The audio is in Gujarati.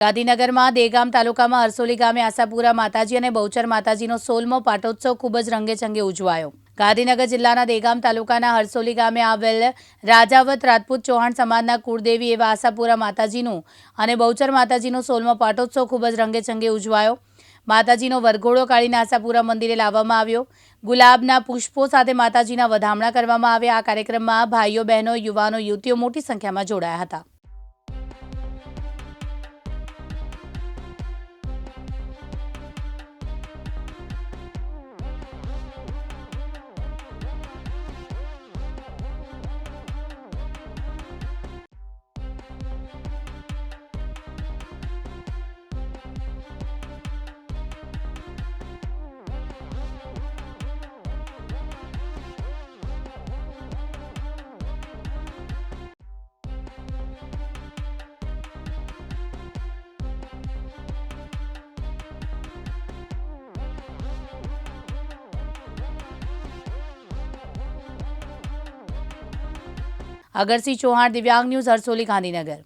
ગાંધીનગરમાં દેગામ તાલુકામાં હરસોલી ગામે આશાપુરા માતાજી અને બહુચર માતાજીનો સોલમો પાટોત્સવ ખૂબ જ રંગેચંગે ઉજવાયો. ગાંધીનગર જિલ્લાના દેગામ તાલુકાના હરસોલી ગામે આવેલ રાજાવત રાજપૂત ચૌહાણ સમાજના કુળદેવી એવા આશાપુરા માતાજીનું અને બહુચર માતાજીનો સોલમો પાટોત્સવ ખૂબ જ રંગેચંગે ઉજવાયો. માતાજીનો વરઘોડો કાઢીને આશાપુરા મંદિરે લાવવામાં આવ્યો. ગુલાબના પુષ્પો સાથે માતાજીના વધામણા કરવામાં આવ્યા. આ કાર્યક્રમમાં ભાઈઓ, બહેનો, યુવાનો, યુવતીઓ મોટી સંખ્યામાં જોડાયા હતા. અગરસિંહ ચૌહાણ દિવ્યાંગ ન્યૂઝ હરસોલી ગાંધીનગર